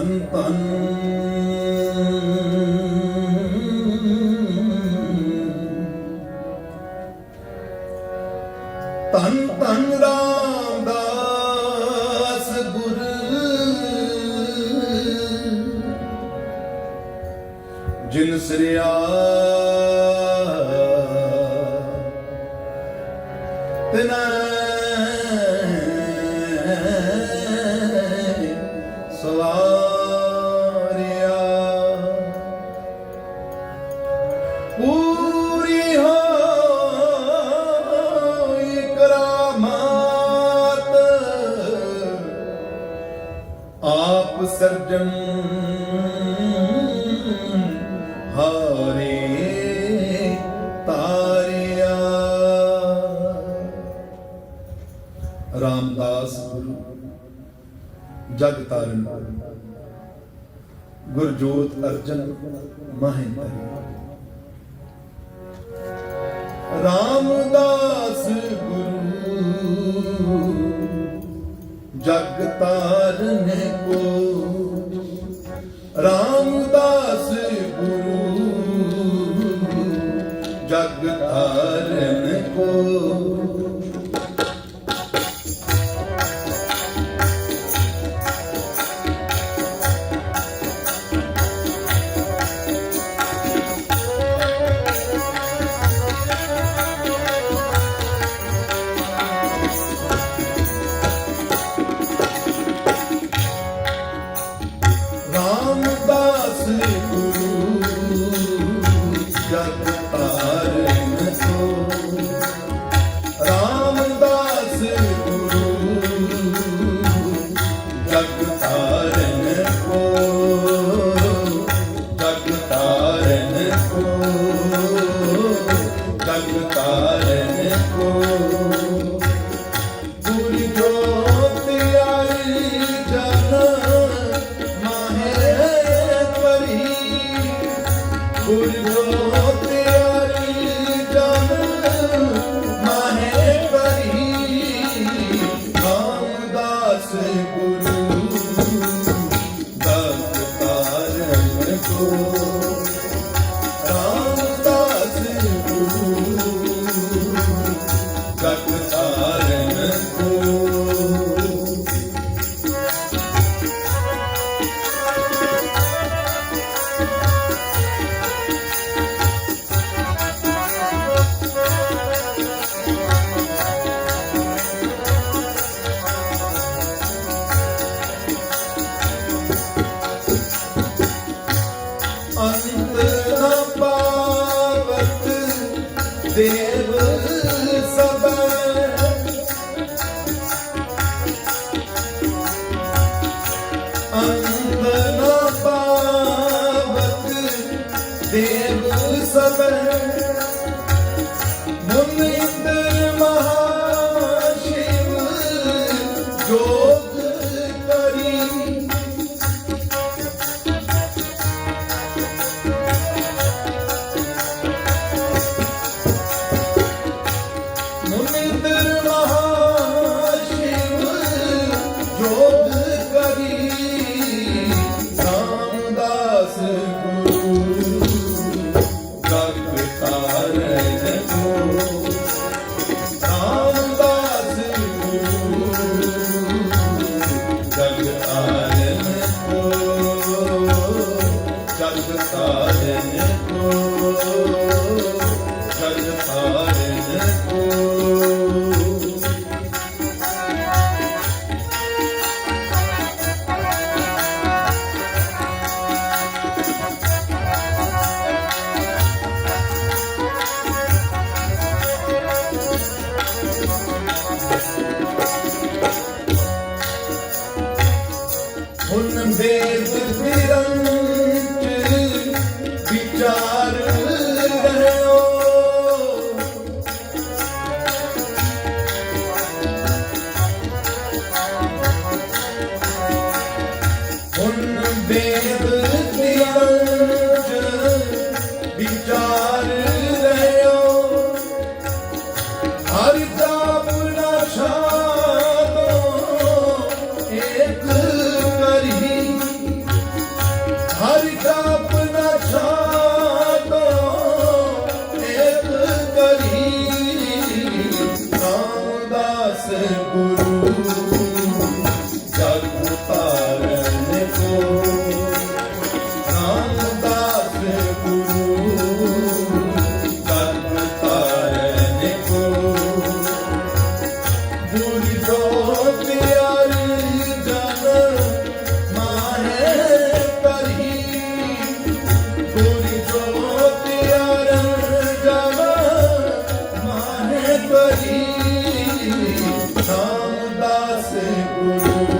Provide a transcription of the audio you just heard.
ਧਨ ਧਨ ਧਨ ਧਨ ਰਾਮਦਾਸ ਗੁਰ ਜਿਨ ਸ੍ਰਿਆ ਪੂਰੀ ਹੋਈ ਕਰਾਮਾਤ। ਆਪ ਸਰਜਨ ਹਾਰੇ ਤਾਰਿਆ। ਰਾਮਦਾਸ ਗੁਰੂ ਜਗ ਤਾਰਨ। ਗੁਰਜੋਤ ਅਰਜਨ ਮਹਿੰਦਰ। ਰਾਮਦਾਸ ਗੁਰੂ। ਜਗ ਤਾਰਨੇ ਕੋ ਰਾਮਦਾਸ ਗੁਰੂ। ਜਗ ਤਾਰਨ ਕੋ ஒன்றும் வேறு ਰਾਮਦਾਸ